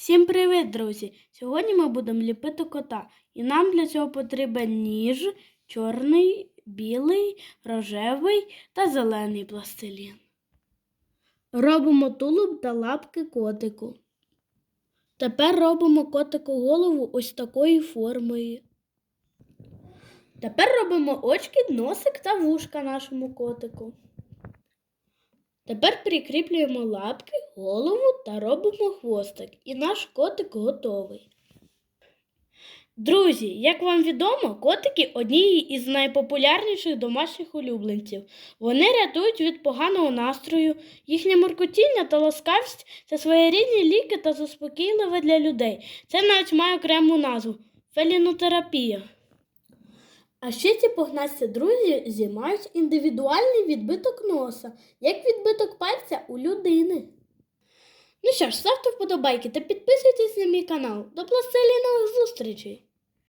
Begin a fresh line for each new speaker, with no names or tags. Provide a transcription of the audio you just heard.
Всім привіт, друзі! Сьогодні ми будемо ліпити кота, і нам для цього потрібен ніж, чорний, білий, рожевий та зелений пластилін. Робимо тулуб та лапки котику. Тепер робимо котику голову ось такої формою. Тепер робимо очки, носик та вушка нашому котику. Тепер прикріплюємо лапки, голову та робимо хвостик. І наш котик готовий. Друзі, як вам відомо, котики одні із найпопулярніших домашніх улюбленців. Вони рятують від поганого настрою, їхнє моркотіння та ласкавість це своєрідні ліки та заспокійливе для людей. Це навіть має окрему назву фелінотерапія. А ще ці погнасті друзі зіймають індивідуальний відбиток носа, як відбиток пальця у людини. Ну що ж, ставте вподобайки та підписуйтесь на мій канал. До пластилінових зустрічей!